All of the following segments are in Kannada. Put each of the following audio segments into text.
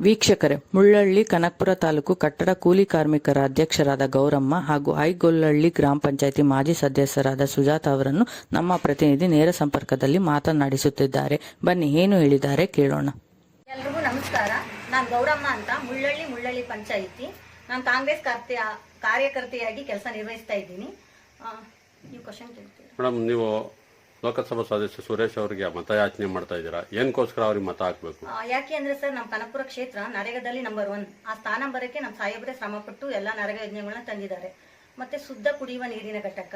ವೀಕ್ಷಕರೇ ಮುಳ್ಳಳ್ಳಿ ಕನಕಪುರ ತಾಲೂಕು ಕಟ್ಟಡ ಕೂಲಿ ಕಾರ್ಮಿಕರ ಅಧ್ಯಕ್ಷರಾದ ಗೌರಮ್ಮ ಹಾಗೂ ಐಗೊಲ್ಲಹಳ್ಳಿ ಗ್ರಾಮ ಪಂಚಾಯಿತಿ ಮಾಜಿ ಸದಸ್ಯರಾದ ಸುಜಾತ ಅವರನ್ನು ನಮ್ಮ ಪ್ರತಿನಿಧಿ ನೇರ ಸಂಪರ್ಕದಲ್ಲಿ ಮಾತನಾಡಿಸುತ್ತಿದ್ದಾರೆ. ಬನ್ನಿ ಏನು ಹೇಳಿದ್ದಾರೆ ಕೇಳೋಣ. ಎಲ್ರಿಗೂ ನಮಸ್ಕಾರ. ನಾನು ಗೌರಮ್ಮ ಅಂತ ಮುಳ್ಳಳ್ಳಿ ಮುಳ್ಳಳ್ಳಿ ಪಂಚಾಯಿತಿ. ನಾನು ಕಾಂಗ್ರೆಸ್ ಕಾರ್ಯಕರ್ತೆಯಾಗಿ ಕೆಲಸ ನಿರ್ವಹಿಸ್ತಾ ಇದ್ದೀನಿ. ನೀವು ಲೋಕಸಭಾ ಸದಸ್ಯ ಸುರೇಶ್ ಅವರಿಗೆ ಮತಯಾಚನೆ ಮಾಡ್ತಾ ಇದ್ದೀರಾ? ಏನಕ್ಕೋಸ್ಕರ ಅವ್ರಿಗೆ ಮತ ಹಾಕ್ಬೇಕು? ಯಾಕೆ ಅಂದ್ರೆ ಸರ್ ನಮ್ಮ ಕನಕಪುರ ಕ್ಷೇತ್ರ ನರೇಗದಲ್ಲಿ ನಂಬರ್ ಒನ್ ಆ ಸ್ಥಾನ ಬರಕ್ಕೆ ನಮ್ಮ ಸಾಹೇಬರೇ ಶ್ರಮಪಟ್ಟು ಎಲ್ಲ ನರೇಗ ಯೋಜನೆಗಳನ್ನ ತಂದಿದ್ದಾರೆ. ಮತ್ತೆ ಶುದ್ಧ ಕುಡಿಯುವ ನೀರಿನ ಘಟಕ,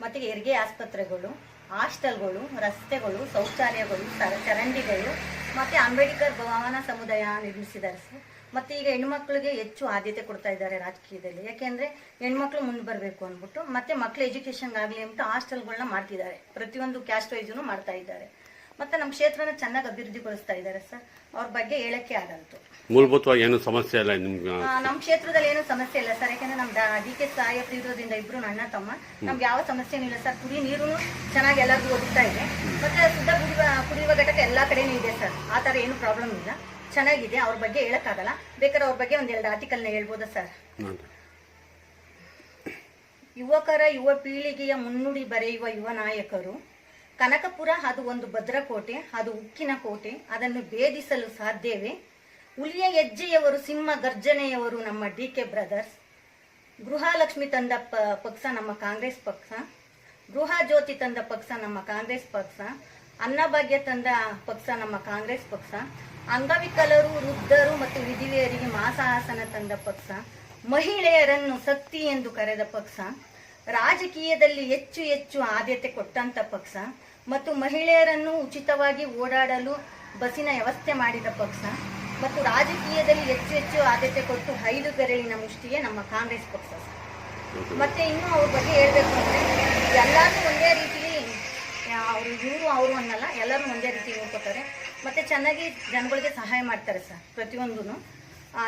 ಮತ್ತೆ ಹೆರಿಗೆ ಆಸ್ಪತ್ರೆಗಳು, ಹಾಸ್ಟೆಲ್ಗಳು, ರಸ್ತೆಗಳು, ಶೌಚಾಲಯಗಳು ಚರಂಡಿಗಳು ಮತ್ತೆ ಅಂಬೇಡ್ಕರ್ ಭವನ ಸಮುದಾಯ ನಿರ್ಮಿಸಿದ್ದಾರೆ ಸರ್. ಮತ್ತೆ ಈಗ ಹೆಣ್ಮಕ್ಳಿಗೆ ಹೆಚ್ಚು ಆದ್ಯತೆ ಕೊಡ್ತಾ ಇದ್ದಾರೆ ರಾಜಕೀಯದಲ್ಲಿ. ಯಾಕೆಂದ್ರೆ ಹೆಣ್ಮಕ್ಳು ಮುಂದೆ ಬರಬೇಕು ಅಂದ್ಬಿಟ್ಟು ಮತ್ತೆ ಮಕ್ಳು ಎಜುಕೇಶನ್ ಆಗಲಿ ಅಂತ ಹಾಸ್ಟೆಲ್ಗಳನ್ನ ಮಾಡ್ತಿದ್ದಾರೆ. ಪ್ರತಿಯೊಂದು ಕ್ಯಾಸ್ಟ್ ವೈಸ್ನು ಮಾಡ್ತಾ ಇದ್ದಾರೆ. ಮತ್ತೆ ನಮ್ಮ ಕ್ಷೇತ್ರನ ಚೆನ್ನಾಗಿ ಅಭಿವೃದ್ಧಿಗೊಳಿಸ್ತಾ ಇದ್ದಾರೆ ಸರ್. ಅವ್ರ ಬಗ್ಗೆ ಹೇಳಕ್ಕೆ ಆಗಲ್ತು. ಮೂಲಭೂತವಾಗಿ ಏನು ಸಮಸ್ಯೆ ಇಲ್ಲ ನಿಮ್ಗೆ? ನಮ್ಮ ಕ್ಷೇತ್ರದಲ್ಲಿ ಏನು ಸಮಸ್ಯೆ ಇಲ್ಲ ಸರ್. ಯಾಕಂದ್ರೆ ನಮ್ ಡಿ ಕೆ ಸಾಹೇಬ್ರು ಇರೋದ್ರಿಂದ ಇಬ್ರು ಅಣ್ಣ ತಮ್ಮ. ನಮ್ಗೆ ಯಾವ ಸಮಸ್ಯೆನೂ ಇಲ್ಲ ಸರ್. ಕುಡಿ ನೀರು ಚೆನ್ನಾಗಿ ಎಲ್ಲರಿಗೂ ಹೋಗ್ತಾ ಇದೆ. ಮತ್ತೆ ಶುದ್ಧ ಕುಡಿಯುವ ಕುಡಿಯುವ ಘಟಕ ಎಲ್ಲಾ ಕಡೆನೂ ಇದೆ ಸರ್. ಆ ಥರ ಏನು ಪ್ರಾಬ್ಲಮ್ ಇಲ್ಲ. ಚೆನ್ನಾಗಿದೆ ಅವ್ರ ಬಗ್ಗೆ ಹೇಳಕ್ಕಾಗಲ್ಲ. ಬೇಕಾದ್ರೆ ಅವ್ರ ಬಗ್ಗೆ ಒಂದ್ ಎರಡು ಆರ್ಟಿಕಲ್ನ ಹೇಳ್ಬೋದಾ ಸರ್ ಯುವಕರ ಯುವ ಪೀಳಿಗೆಯ ಮುನ್ನುಡಿ ಬರೆಯುವ ಯುವ ನಾಯಕರು ಕನಕಪುರ ಅದು ಒಂದು ಭದ್ರಕೋಟೆ ಅದು ಉಕ್ಕಿನ ಕೋಟೆ ಅದನ್ನು ಭೇದಿಸಲು ಸಾಧ್ಯವೇ? ಹುಲಿಯ ಹೆಜ್ಜೆಯವರು ಸಿಂಹ ಗರ್ಜನೆಯವರು ನಮ್ಮ ಡಿ ಕೆ ಬ್ರದರ್ಸ್. ಗೃಹಲಕ್ಷ್ಮಿ ತಂದ ಪಕ್ಷ ನಮ್ಮ ಕಾಂಗ್ರೆಸ್ ಪಕ್ಷ. ಗೃಹ ಜ್ಯೋತಿ ತಂದ ಪಕ್ಷ ನಮ್ಮ ಕಾಂಗ್ರೆಸ್ ಪಕ್ಷ. ಅನ್ನಭಾಗ್ಯ ತಂದ ಪಕ್ಷ, ನಮ್ಮ ಕಾಂಗ್ರೆಸ್ ಪಕ್ಷ. ಅಂಗವಿಕಲರು, ವೃದ್ಧರು ಮತ್ತು ವಿಧಿವೆಯರಿಗೆ ಮಾಸಾಸನ ತಂದ ಪಕ್ಷ. ಮಹಿಳೆಯರನ್ನು ಶಕ್ತಿ ಎಂದು ಕರೆದ ಪಕ್ಷ. ರಾಜಕೀಯದಲ್ಲಿ ಹೆಚ್ಚು ಹೆಚ್ಚು ಆದ್ಯತೆ ಕೊಟ್ಟಂತ ಪಕ್ಷ. ಮತ್ತು ಮಹಿಳೆಯರನ್ನು ಉಚಿತವಾಗಿ ಓಡಾಡಲು ಬಸ್ಸಿನ ವ್ಯವಸ್ಥೆ ಮಾಡಿದ ಪಕ್ಷ. ಮತ್ತು ರಾಜಕೀಯದಲ್ಲಿ ಹೆಚ್ಚು ಹೆಚ್ಚು ಆದ್ಯತೆ ಕೊಟ್ಟು ಐದು ಬೆರಳಿನ ಮುಷ್ಟಿಗೆ ನಮ್ಮ ಕಾಂಗ್ರೆಸ್ ಪಕ್ಷ. ಮತ್ತೆ ಇನ್ನು ಅವ್ರ ಬಗ್ಗೆ ಹೇಳ್ಬೇಕು ಅಂದ್ರೆ, ಎಲ್ಲಾನು ಒಂದೇ ರೀತಿಲಿ ಅವರು ಇವರು, ಅವರು ಅನ್ನಲ್ಲ, ಎಲ್ಲರೂ ಒಂದೇ ರೀತಿ ನೋಡ್ಕೋತಾರೆ. ಮತ್ತು ಚೆನ್ನಾಗಿ ಜನಗಳಿಗೆ ಸಹಾಯ ಮಾಡ್ತಾರೆ ಸರ್ ಪ್ರತಿಯೊಂದೂ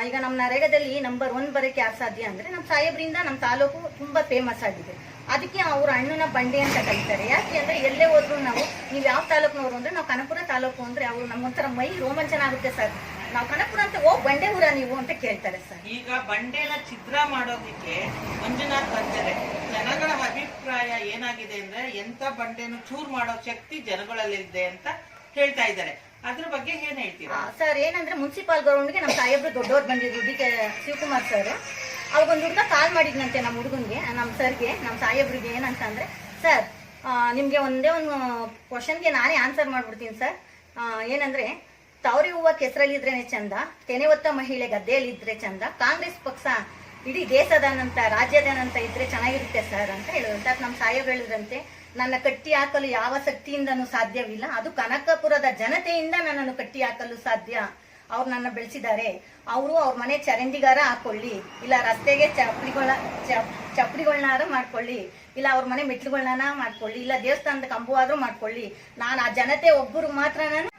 ಈಗ ನಮ್ಮ ನರೇಗದಲ್ಲಿ ನಂಬರ್ ಒನ್ ಬರೋಕ್ಕೆ ಯಾರು ಸಾಧ್ಯ ಅಂದರೆ ನಮ್ಮ ಸಾಹೇಬ್ರಿಂದ ನಮ್ಮ ತಾಲೂಕು ತುಂಬ ಫೇಮಸ್ ಆಗಿದೆ. ಅದಕ್ಕೆ ಅವ್ರ ಅಣ್ಣನ ಬಂಡೆ ಅಂತ ಕರೀತಾರೆ. ಯಾಕೆ ಅಂದರೆ ಎಲ್ಲೇ ಹೋದ್ರು ನಾವು, ನೀವು ಯಾವ ತಾಲೂಕಿನವರು ಅಂದರೆ ನಾವು ಕನಕಪುರ ತಾಲೂಕು ಅಂದರೆ ಅವರು ನಮ್ಮೊಂಥರ ಮೈ ರೋಮಾಂಚನ ಆಗುತ್ತೆ ಸರ್. ನಾವು ಓ ಬಂಡೆ ಊರ ನೀವು ಅಂತ ಕೇಳ್ತಾರೆ ಸರ್. ಈಗ ಬಂಡೆನ ಛಿದ್ರ ಮಾಡೋದಿಕ್ಕೆ ಮಂಜುನಾಥ್ ಬರ್ತಾರೆ. ಜನಗಳ ಅಭಿಪ್ರಾಯ ಏನಾಗಿದೆ ಅಂದ್ರೆ ಎಂತ ಬಂಡೆನು ಚೂರ್ ಮಾಡೋ ಶಕ್ತಿ ಜನಗಳಲ್ಲಿದೆ ಅಂತ ಹೇಳ್ತಾ ಇದ್ದಾರೆ. ಅದ್ರ ಬಗ್ಗೆ ಏನ್ ಹೇಳ್ತೀರಾ? ಸರ್ ಏನಂದ್ರೆ ಮುನ್ಸಿಪಾಲ್ ಗ್ರೌಂಡ್ಗೆ ನಮ್ಮ ಸಾಹೇಬ್ರು ದೊಡ್ಡವ್ರು ಬಂದಿದ್ರು ಡಿ ಕೆ ಶಿವಕುಮಾರ್ ಸರ್. ಅವಾಗ ಒಂದು ಹುಡುಗ ಕಾಲ್ ಮಾಡಿದ್ನಂತೆ ನಮ್ಮ ಹುಡುಗನ್ಗೆ ನಮ್ಮ ಸರ್ಗೆ ನಮ್ಮ ಸಾಹೇಬ್ರಿಗೆ ಏನಂತ ಅಂದ್ರೆ ಸರ್ ನಿಮಗೆ ಒಂದೇ ಒಂದು ಕ್ವಶನ್ಗೆ ನಾನೇ ಆನ್ಸರ್ ಮಾಡ್ಬಿಡ್ತೀನಿ ಸರ್. ಏನಂದ್ರೆ ತವರಿ ಹೂವ ಕೆಸರಲ್ಲಿದ್ರೇನೆ ಚಂದ, ತೆನೆ ಒತ್ತ ಮಹಿಳೆ ಗದ್ದೆಯಲ್ಲಿದ್ರೆ ಚಂದ, ಕಾಂಗ್ರೆಸ್ ಪಕ್ಷ ಇಡೀ ದೇಶದಾನಂತ, ರಾಜ್ಯದಾನಂತ ಇದ್ರೆ ಚೆನ್ನಾಗಿರುತ್ತೆ ಸರ್ ಅಂತ ಅದಕ್ಕೆ ನಮ್ಮ ಸಾಹೇಬ್ರು ಹೇಳಿದ್ರಂತೆ, ನನ್ನ ಕಟ್ಟಿ ಹಾಕಲು ಯಾವ ಶಕ್ತಿಯಿಂದನೂ ಸಾಧ್ಯವಿಲ್ಲ. ಅದು ಕನಕಪುರದ ಜನತೆಯಿಂದ ನನ್ನನ್ನು ಕಟ್ಟಿ ಹಾಕಲು ಸಾಧ್ಯ. ಅವ್ರು ನನ್ನ ಬೆಳೆಸಿದ್ದಾರೆ. ಅವರು ಅವ್ರ ಮನೆ ಚರಂಡಿಗಾರ ಹಾಕೊಳ್ಳಿ. ಇಲ್ಲ ರಸ್ತೆಗೆ ಚಪ್ಪಡಿಗಳ ಚಪ್ಪಡಿಗಳನ್ನಾದ್ರೂ ಮಾಡ್ಕೊಳ್ಳಿ. ಇಲ್ಲ ಅವ್ರ ಮನೆ ಮೆಟ್ಲುಗಳನ್ನ ಮಾಡ್ಕೊಳ್ಳಿ. ಇಲ್ಲ ದೇವಸ್ಥಾನದ ಕಂಬವಾದ್ರೂ ಮಾಡ್ಕೊಳ್ಳಿ. ನಾನು ಆ ಜನತೆ ಒಬ್ಬರು ಮಾತ್ರ ನಾನು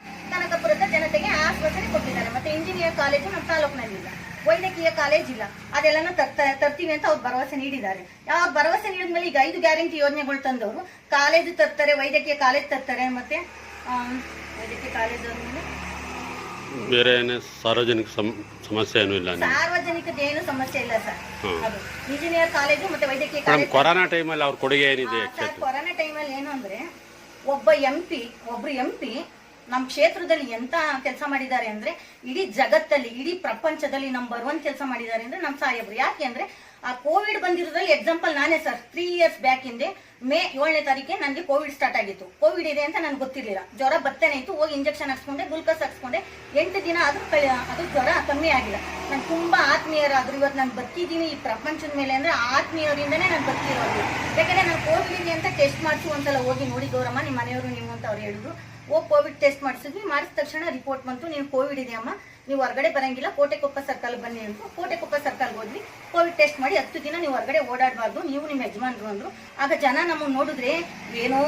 ಕನಕಪುರದ ಜನತೆಗೆ ಆಶ್ವಾಸನೆ ಕೊಟ್ಟಿದ್ದಾರೆ. ಮತ್ತೆ ಇಂಜಿನಿಯರ್ ಕಾಲೇಜು ನಮ್ಮ ತಾಲೂಕಿನಲ್ಲಿಲ್ಲ. ವೈದ್ಯಕೀಯ ಕಾಲೇಜ್ ಇಲ್ಲ. ಅದೆಲ್ಲನೂ ತರ್ತಾ ತರ್ತೀವಿ ಅಂತ ಅವ್ರು ಭರವಸೆ ನೀಡಿದ್ದಾರೆ. ಆ ಭರವಸೆ ನೀಡಿದ್ಮೇಲೆ ಈಗ ಐದು ಗ್ಯಾರಂಟಿ ಯೋಜನೆಗಳು ತಂದವರು. ಕಾಲೇಜು ತರ್ತಾರೆ ವೈದ್ಯಕೀಯ ಕಾಲೇಜ್ ತರ್ತಾರೆ ಮತ್ತೆ ವೈದ್ಯಕೀಯ ಕಾಲೇಜ್ ಬೇರೆ ಏನೇ ಸಾರ್ವಜನಿಕ ಸಮ್- ಸಮಸ್ಯೆ ಏನೂ ಇಲ್ಲ ನಿಮ್ಗೆ? ಸಾರ್ವಜನಿಕದ ಏನು ಸಮಸ್ಯೆ ಇಲ್ಲ ಸರ್. ಇಂಜಿನಿಯರ್ ಕಾಲೇಜು ಮತ್ತೆ ವೈದ್ಯಕೀಯ ಕಾಲೇಜ್ ಕೊರೋನಾ ಟೈಮಲ್ಲಿ ಅವ್ರ ಕೊಡುಗೆ ಏನಿದೆ ಕೊರೋನಾ ಟೈಮಲ್ಲಿ ಏನು ಅಂದ್ರೆ ಒಬ್ಬ ಎಂ ಪಿ ಒಬ್ರು ಎಂ ಪಿ ನಮ್ಮ ಕ್ಷೇತ್ರದಲ್ಲಿ ಎಂತ ಕೆಲಸ ಮಾಡಿದ್ದಾರೆ ಅಂದ್ರೆ ಇಡೀ ಜಗತ್ತಲ್ಲಿ, ಇಡೀ ಪ್ರಪಂಚದಲ್ಲಿ ನಂಬರ್ ಬರುವಂತ ಕೆಲಸ ಮಾಡಿದ್ದಾರೆ ಅಂದ್ರೆ ನಮ್ಮ ಸಾಹೇಬ್ರು. ಯಾಕೆ ಅಂದ್ರೆ ಆ ಕೋವಿಡ್ ಬಂದಿರೋದ್ರಲ್ಲಿ ಎಕ್ಸಾಂಪಲ್ ನಾನೇ ಸರ್ ತ್ರೀ ಇಯರ್ಸ್ ಬ್ಯಾಕ್ ಹಿಂದೆ, ಮೇ ಏಳನೇ ತಾರೀಕೆ ನನಗೆ ಕೋವಿಡ್ ಸ್ಟಾರ್ಟ್ ಆಗಿತ್ತು. ಕೋವಿಡ್ ಇದೆ ಅಂತ ನನಗೆ ಗೊತ್ತಿರಲಿಲ್ಲ. ಜ್ವರ ಬರ್ತೇನೆ ಇತ್ತು, ಹೋಗಿ ಇಂಜೆಕ್ಷನ್ ಹಾಕ್ಸ್ಕೊಂಡೆ ಗುಲ್ಕಸ್ ಹಾಕ್ಸ್ಕೊಂಡೆ. ಎಂಟು ದಿನ ಆದರೂ ಕೈ- ಅದು ಜ್ವರ ಕಮ್ಮಿ ಆಗಿಲ್ಲ. ನಾನು ತುಂಬ ಆತ್ಮೀಯರಾದ್ರು ಇವತ್ತು ನಾನು ಬರ್ತಿದ್ದೀನಿ ಈ ಪ್ರಪಂಚದ ಮೇಲೆ ಅಂದರೆ ಆತ್ಮೀಯರಿಂದನೇ ನಾನು ಬರ್ತಿರೋದು. ಯಾಕಂದರೆ ನಾನು ಕೋವಿಡ್ ಇದೆ ಅಂತ ಟೆಸ್ಟ್ ಮಾಡಿಸು ಒಂದ್ಸಲ ಹೋಗಿ ನೋಡಿ ಗೌರಮ್ಮ ನಿಮ್ಮ ಮನೆಯವರು ನೀವು ಅಂತ ಅವ್ರು ಹೇಳಿದ್ರು. ಹೋಗಿ ಕೋವಿಡ್ ಟೆಸ್ಟ್ ಮಾಡಿಸಿದ್ವಿ ಮಾಡಿಸಿದ ತಕ್ಷಣ ರಿಪೋರ್ಟ್ ಬಂತು, ನೀವು ಕೋವಿಡ್ ಇದೆಯಮ್ಮ. ನೀವು ಹೊರಗಡೆ ಬರಂಗಿಲ್ಲ, ಕೋಟೆಕೊಪ್ಪ ಸರ್ಕಲ್ ಬನ್ನಿ ಅಂತ. ಕೋಟೆಕೊಪ್ಪ ಸರ್ಕಲ್ ಹೋದ್ವಿ. ಕೋವಿಡ್ ಟೆಸ್ಟ್ ಮಾಡಿ ಹತ್ತು ದಿನ ನೀವು ಹೊರಗಡೆ ಓಡಾಡಬಾರ್ದು, ನೀವು ನಿಮ್ಮ ಯಜಮಾನ್ರು ಅಂದ್ರು. ಆಗ ಜನ ನಮ್ಮನ್ನ ನೋಡಿದ್ರೆ, ಏನೋ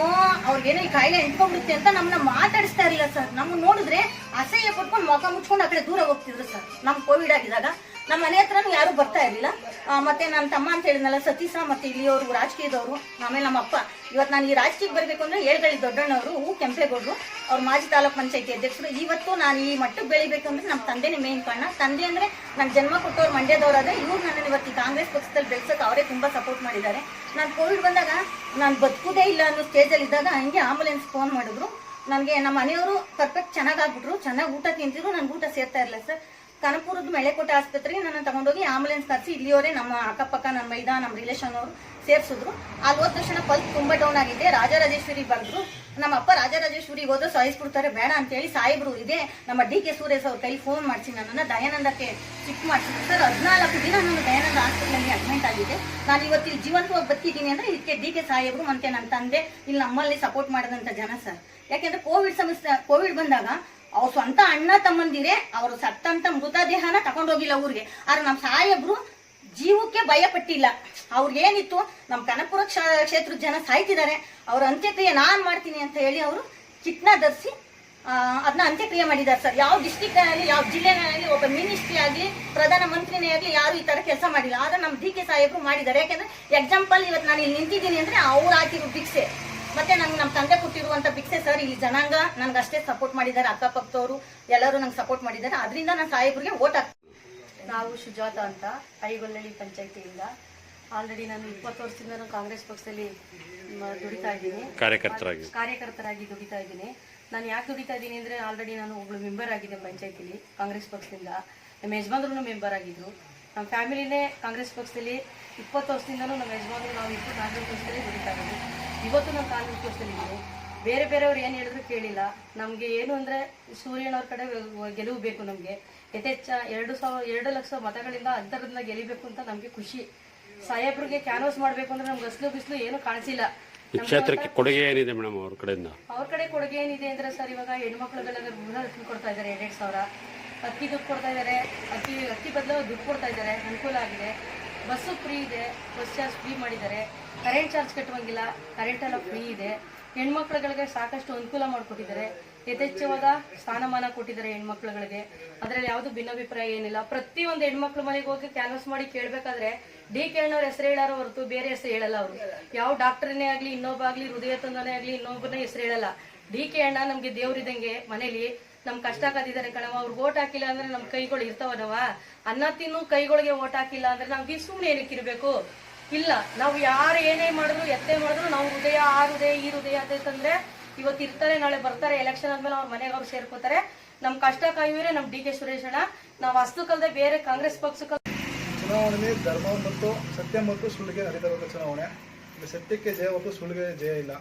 ಅವ್ರಿಗೇನೋ ಈ ಕಾಯಿಲೆ ಎಂಟ್ಕೊಂಡ್ಬಿಡುತ್ತೆ ಅಂತ ನಮ್ಮನ್ನ ಮಾತಾಡಿಸ್ತಾ ಇರಲಿಲ್ಲ ಸರ್ ನಮ್ಮನ್ನ ನೋಡಿದ್ರೆ ಅಸಹ್ಯ ಪಟ್ಕೊಂಡು ಮುಖ ಮುಚ್ಕೊಂಡು ಆ ಕಡೆ ದೂರ ಹೋಗ್ತಿದ್ರು ಸರ್ ನಮ್ಮ ಕೋವಿಡ್ ಆಗಿದಾಗ ನಮ್ಮ ಮನೆ ಹತ್ರನೂ ಯಾರು ಬರ್ತಾ ಇರಲಿಲ್ಲ. ಮತ್ತೆ ನನ್ನ ತಮ್ಮ ಅಂತ ಹೇಳಿದ್ನಲ್ಲ, ಸತೀಶ ಮತ್ತೆ ಇಲ್ಲಿಯವರು, ರಾಜಕೀಯದವರು ಆಮೇಲೆ ನಮ್ಮ ಅಪ್ಪ ಇವತ್ತು ನಾನು ಈ ರಾಜಕೀಯಕ್ಕೆ ಬರಬೇಕು ಅಂದ್ರೆ ಏಳ್ಗಳಿ ದೊಡ್ಡಣ್ಣವರು, ಹೂ ಕೆಂಪೇಗೌಡರು. ಅವ್ರ ಮಾಜಿ ತಾಲೂಕ್ ಪಂಚಾಯತಿ ಅಧ್ಯಕ್ಷರು. ಇವತ್ತು ನಾನು ಈ ಮಟ್ಟಕ್ಕೆ ಬೆಳಿಬೇಕು ಅಂದ್ರೆ ನಮ್ಮ ತಂದೆನೇ ಮೇನ್ ಕಾರಣ. ತಂದೆ ಅಂದ್ರೆ ನನ್ನ ಜನ್ಮ ಕೊಟ್ಟವ್ರು ಮಂಡ್ಯದವರಾದ್ರೆ, ಇವ್ರು ನನ್ನ ಇವತ್ತು ಈ ಕಾಂಗ್ರೆಸ್ ಪಕ್ಷದಲ್ಲಿ ಬೆಳೆಸೋಕೆ ಅವರೇ ತುಂಬಾ ಸಪೋರ್ಟ್ ಮಾಡಿದ್ದಾರೆ. ನಾನು ಕೋವಿಡ್ ಬಂದಾಗ ನಾನು ಬದುಕುದೇ ಇಲ್ಲ ಅನ್ನೋ ಸ್ಟೇಜಲ್ಲಿ ಇದ್ದಾಗ ಹಂಗೆ ಆಂಬುಲೆನ್ಸ್ ಫೋನ್ ಮಾಡಿದ್ರು. ನನಗೆ ನಮ್ಮ ಮನೆಯವರು ಪರ್ಫೆಕ್ಟ್ ಚೆನ್ನಾಗಾಗ್ಬಿಟ್ರು ಚೆನ್ನಾಗಿ ಊಟ ತಿಂತಿದ್ರು. ನನ್ಗೆ ಊಟ ಸೇರ್ತಾ ಇರಲಿಲ್ಲ ಸರ್. ಕನಪುರದ ಮೆಳೆಕೋಟ ಆಸ್ಪತ್ರೆಗೆ ನನ್ನ ತಗೊಂಡೋಗಿ ಆಂಬುಲೆನ್ಸ್ ಕರೆಸಿ ಇಲ್ಲಿಯವರೇ ನಮ್ಮ ಅಕ್ಕಪಕ್ಕ, ನಮ್ಮ ಮೈದ, ನಮ್ಮ ರಿಲೇಷನ್ ಅವರು ಸೇರಿಸಿದ್ರು. ಅಲ್ಲಿ ಹೋದ ತಕ್ಷಣ ಪಲ್ಸ್ ತುಂಬಾ ಡೌನ್ ಆಗಿದೆ. ರಾಜರಾಜೇಶ್ವರಿ ಬಂದರು. ನಮ್ಮ ಅಪ್ಪ ರಾಜರಾಜೇಶ್ವರಿಗೆ ಹೋದ್ರೆ ಸಾಯಿಸ್ಬಿಡ್ತಾರೆ ಬೇಡ ಅಂತೇಳಿ ಸಾಯಿಬ್ರು ಇದೆ. ನಮ್ಮ ಡಿ ಕೆ ಸುರೇಶ್ ಅವ್ರ ಕೈ ಫೋನ್ ಮಾಡಿಸಿ ನನ್ನನ್ನು. ದಯಾನಂದಕ್ಕೆ ಚಿಕ್ ಮಾಡಿಸಿದ್ರು. ಸರ್, ಹದಿನಾಲ್ಕು ದಿನ ನಾನು ದಯಾನಂದ ಹಾಸ್ಪಿಟಲ್ನಲ್ಲಿ ಅಡ್ಮಿಟ್ ಆಗಿದೆ ನಾನು ಇವತ್ತು ಇಲ್ಲಿ ಜೀವಂತವಾಗಿ ಬರ್ತಿದ್ದೀನಿ ಅಂದ್ರೆ ಇದಕ್ಕೆ ಡಿ ಕೆ ಸಾಹೇಬ್ರು ಮತ್ತೆ ನನ್ನ ತಂದೆ ಇಲ್ಲಿ ನಮ್ಮಲ್ಲಿ ಸಪೋರ್ಟ್ ಮಾಡಿದಂಥ ಜನ ಸರ್. ಯಾಕೆಂದ್ರೆ ಕೋವಿಡ್ ಸಮಸ್ಯೆ ಕೋವಿಡ್ ಬಂದಾಗ ಅವ್ರ ಸ್ವಂತ ಅಣ್ಣ ತಮ್ಮಂದಿರೇ, ಅವರು ಸತ್ತಂತ ಮೃತದೇಹನ ತಗೊಂಡೋಗಿಲ್ಲ ಊರಿಗೆ. ಆದ್ರೆ ನಮ್ಮ ಸಾಹೇಬ್ರು ಜೀವಕ್ಕೆ ಭಯ ಪಟ್ಟಿಲ್ಲ ಅವ್ರಿಗೇನಿತ್ತು ನಮ್ಮ ಕನಕಪುರ ಕ್ಷ- ಕ್ಷೇತ್ರದ ಜನ ಸಾಯ್ತಿದ್ದಾರೆ ಅವ್ರ ಅಂತ್ಯಕ್ರಿಯೆ ನಾನ್ ಮಾಡ್ತೀನಿ ಅಂತ ಹೇಳಿ ಅವರು ಚಿಟ್ನ ಧರಿಸಿ ಅದನ್ನ ಅಂತ್ಯಕ್ರಿಯೆ ಮಾಡಿದ್ದಾರೆ ಸರ್. ಯಾವ ಡಿಸ್ಟಿಕ್ ಆಗಲಿ, ಯಾವ ಜಿಲ್ಲೆನಲ್ಲಿ ಒಬ್ಬ ಮಿನಿಸ್ಟ್ರಿ ಆಗಲಿ, ಪ್ರಧಾನ ಮಂತ್ರಿನೇ ಆಗಲಿ, ಯಾರು ಈ ತರ ಕೆಲಸ ಮಾಡಿಲ್ಲ. ಆದ್ರೆ ನಮ್ಮ ಡಿ ಕೆ ಸಾಹೇಬ್ರು ಮಾಡಿದ್ದಾರೆ ಯಾಕಂದ್ರೆ ಎಕ್ಸಾಂಪಲ್ ಇವತ್ತು ನಾನು ಇಲ್ಲಿ ನಿಂತಿದ್ದೀನಿ ಅಂದ್ರೆ ಅವ್ರು ಹಾಕಿರೋ ಭಿಕ್ಷೆ. ಮತ್ತೆ ನಂಗೆ ನಮ್ಮ ತಂದೆ ಕೊಟ್ಟಿರುವಂತ ಭಿಕ್ಷೆ ಸರ್ ಇಲ್ಲಿ ಜನಾಂಗ ನನಗೆ ಅಷ್ಟೇ ಸಪೋರ್ಟ್ ಮಾಡಿದ್ದಾರೆ ಅಕ್ಕಪಕ್ಕದವರು ಎಲ್ಲರೂ ನಂಗೆ ಸಪೋರ್ಟ್ ಮಾಡಿದ್ದಾರೆ. ಅದರಿಂದ ನಾನು ಸಾಹೇಬ್ರಿಗೆ ಓಟ್ ಹಾಕ್ತೀನಿ ನಾವು ಸುಜಾತ ಅಂತ ಐಗೊಲ್ಲಳ್ಳಿ ಪಂಚಾಯತಿಯಿಂದ. ಆಲ್ರೆಡಿ ನಾನು ಇಪ್ಪತ್ತು ವರ್ಷದಿಂದ ನಾನು ಕಾಂಗ್ರೆಸ್ ಪಕ್ಷದಲ್ಲಿ ದುಡಿತಾ ಇದ್ದೀನಿ. ಕಾರ್ಯಕರ್ತರಾಗಿ. ಕಾರ್ಯಕರ್ತರಾಗಿ ದುಡಿತಾ ಇದ್ದೀನಿ. ನಾನು ಯಾಕೆ ದುಡಿತಾ ಇದ್ದೀನಿ ಅಂದರೆ ಆಲ್ರೆಡಿ ನಾನು ಒಬ್ಳು ಮೆಂಬರ್ ಆಗಿದ್ದೆ ಪಂಚಾಯತಿಲಿ ಕಾಂಗ್ರೆಸ್ ಪಕ್ಷದಿಂದ. ನಮ್ಮ ಯಜಮಾನ್ರು ಮೆಂಬರ್ ಆಗಿದ್ದರು ನಮ್ಮ ಫ್ಯಾಮಿಲಿನೇ ಕಾಂಗ್ರೆಸ್ ಪಕ್ಷದಲ್ಲಿ ಇಪ್ಪತ್ತು ವರ್ಷದಿಂದಲೂ ನಮ್ಮ ಯಜಮಾನ್ರು ನಾವು ಇಪ್ಪತ್ತು ಕಾಂಗ್ರೆಸ್ ಪಕ್ಷದಲ್ಲಿ ದುಡಿತಾ ಇದ್ದೀವಿ. ಇವತ್ತು ನಾವು ಕಾನೂನು ಪಕ್ಷದಲ್ಲಿ ಇದ್ದೀನಿ ಬೇರೆ ಬೇರೆಯವ್ರು ಏನು ಹೇಳಿದ್ರು ಕೇಳಿಲ್ಲ. ನಮಗೆ ಏನು ಅಂದರೆ ಸೂರ್ಯನವ್ರ ಕಡೆ ಗೆಲುವು ಬೇಕು ನಮಗೆ. ಯಥೇಚ್ಛ ಎರಡು ಸಾವಿರ ಎರಡು ಲಕ್ಷ ಮತಗಳಿಂದ ಅಂತರದಿಂದ ಗೆಲಿಬೇಕು ಅಂತ ನಮಗೆ ಖುಷಿ. ಸಾಹೇಬ್ರಿಗೆ ಕ್ಯಾನ್ವಾಸ್ ಮಾಡಬೇಕು ಅಂದ್ರೆ ನಮ್ಗೆ ಅಸಲು ಬಿಸಿಲು ಏನು ಕಾಣಿಸಿಲ್ಲ. ಕ್ಷೇತ್ರಕ್ಕೆ ಕೊಡುಗೆ ಏನಿದೆ ಮೇಡಮ್ ಅವ್ರ ಕಡೆಯಿಂದ? ಅವ್ರ ಕಡೆ ಕೊಡುಗೆ ಏನಿದೆ ಅಂದ್ರೆ ಸರ್ ಇವಾಗ ಹೆಣ್ಮಕ್ಳುಗಳಿಗೆಲ್ಲ ಗೃಹಲಕ್ಷ್ಮಿ ಕೊಡ್ತಾ ಇದ್ದಾರೆ ಎರಡೆರಡು ಸಾವಿರ. ಅಕ್ಕಿ ದುಡ್ಡು ಕೊಡ್ತಾ ಇದ್ದಾರೆ. ಅಕ್ಕಿ ಅಕ್ಕಿ ಬದಲು ದುಡ್ಡು ಕೊಡ್ತಾ ಇದ್ದಾರೆ. ಅನುಕೂಲ ಆಗಿದೆ. ಬಸ್ಸು ಫ್ರೀ ಇದೆ, ಬಸ್ ಚಾರ್ಜ್ ಫ್ರೀ ಮಾಡಿದ್ದಾರೆ. ಕರೆಂಟ್ ಚಾರ್ಜ್ ಕಟ್ಟುವಂಗಿಲ್ಲ ಕರೆಂಟ್ ಎಲ್ಲ ಫ್ರೀ ಇದೆ. ಹೆಣ್ಮಕ್ಳುಗಳಿಗೆ ಸಾಕಷ್ಟು ಅನುಕೂಲ ಮಾಡಿಕೊಟ್ಟಿದ್ದಾರೆ. ಯಥೇಚ್ಛವಾದ ಸ್ಥಾನಮಾನ ಕೊಟ್ಟಿದ್ದಾರೆ ಹೆಣ್ಮಕ್ಳುಗಳಿಗೆ. ಅದರಲ್ಲಿ ಯಾವುದು ಭಿನ್ನಾಭಿಪ್ರಾಯ ಏನಿಲ್ಲ. ಪ್ರತಿಯೊಂದು ಹೆಣ್ಮಕ್ಳು ಮನೆಗೆ ಹೋಗಿ ಕ್ಯಾನ್ವಸ್ ಮಾಡಿ ಕೇಳಬೇಕಾದ್ರೆ ಡಿ ಕೆ ಅಣ್ಣವ್ರ ಹೆಸರು ಹೇಳಾರ ಹೊರತು ಬೇರೆ ಹೆಸರು ಹೇಳಲ್ಲ ಅವರು. ಯಾವ ಡಾಕ್ಟರ್ನೇ ಆಗಲಿ, ಇನ್ನೊಬ್ಬ ಆಗಲಿ, ಹೃದಯ ತಂದನೇ ಆಗಲಿ, ಇನ್ನೊಬ್ಬನೇ ಹೆಸರು ಹೇಳಲ್ಲ. ಡಿ ಕೆ ಅಣ್ಣ ನಮಗೆ ದೇವರಿದ್ದಂಗೆ ಮನೇಲಿ ನಮ್ ಕಷ್ಟ ಕದಿದಾರೆ ಕಣವ ಅವ್ರಿಗೆ ಓಟ್ ಹಾಕಿಲ್ಲ ಅಂದ್ರೆ ನಮ್ ಕೈಗಳು ಇರ್ತಾವನವ ಅನ್ನ ತಿನ್ನು ಕೈಗಳಿಗೆ ಓಟ್ ಹಾಕಿಲ್ಲ ಅಂದ್ರೆ ನಮ್ಗೆ ಸುಮ್ಮನೆ ಏನಕ್ಕೆ ಇರ್ಬೇಕು? ಇಲ್ಲ, ನಾವು ಯಾರು ಏನೇ ಮಾಡಿದ್ರು, ಎತ್ತೇ ಮಾಡಿದ್ರು, ನಾವು ಹೃದಯ, ಆ ಹೃದಯ, ಈ ಹೃದಯ ಅಂತಂದ್ರೆ ಇವತ್ತು ಇರ್ತಾರೆ, ನಾಳೆ ಬರ್ತಾರೆ ಎಲೆಕ್ಷನ್ ಆದ್ಮೇಲೆ ಅವ್ರ ಮನೆಗೆ ಅವ್ರು ಸೇರ್ಕೋತಾರೆ. ನಮ್ ಕಷ್ಟ ಕಾಯುವರೆ ನಮ್ ಡಿ ಕೆ ಸುರೇಶ್ ಅಣ್ಣ. ನಾವು ಅಷ್ಟು ಕಲ್ದೆ ಬೇರೆ ಕಾಂಗ್ರೆಸ್ ಪಕ್ಷಕ್ಕೆ ಚುನಾವಣೆ ಧರ್ಮ ಮತ್ತು ಸತ್ಯ ಮತ್ತು ಸುಳ್ಳಿಗೆ ನಡೀತಿರುವಂಥ ಚುನಾವಣೆ. ಸತ್ಯಕ್ಕೆ ಜಯ ಮತ್ತು ಸುಳ್ಳಿಗೆ ಜಯ ಇಲ್ಲ.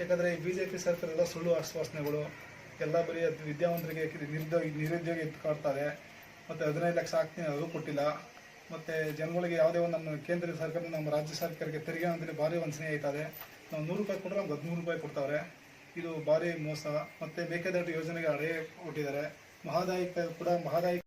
ಯಾಕಂದ್ರೆ ಈ ಬಿಜೆಪಿ ಜೆ ಪಿ ಸರ್ಕಾರ ಎಲ್ಲ ಸುಳ್ಳು ಆಶ್ವಾಸನೆಗಳು ಎಲ್ಲ ಬರೀ ಅದು ವಿದ್ಯಾವಂತರಿಗೆ ನಿರುದ್ಯೋಗಿ ನಿರುದ್ಯೋಗ ಎತ್ತು ಕಾಡ್ತಾರೆ ಮತ್ತು ಹದಿನೈದು ಲಕ್ಷ ಹಾಕ್ತೀನಿ ಅದು ಕೊಟ್ಟಿಲ್ಲ. ಮತ್ತು ಜನಗಳಿಗೆ ಯಾವುದೇ ಒಂದು ನಮ್ಮ ಕೇಂದ್ರ ಸರ್ಕಾರ ನಮ್ಮ ರಾಜ್ಯ ಸರ್ಕಾರಕ್ಕೆ ತೆರಿಗೆ ಅಂತೇಳಿ ಭಾರಿ ವಂಚನೆ ಆಯ್ತದೆ. ನಾವು ನೂರು ರೂಪಾಯಿ ಕೊಟ್ಟರೆ ನಮ್ಗೆ ಹದಿಮೂರು ರೂಪಾಯಿ ಕೊಡ್ತಾವ್ರೆ. ಇದು ಭಾರಿ ಮೋಸ. ಮತ್ತು ಬೇಕಾದಷ್ಟು ಯೋಜನೆಗೆ ಅಡೆ ಕೊಟ್ಟಿದ್ದಾರೆ. ಮಹಾದಾಯಿ ಕೂಡ ಮಹಾದಾಯಿ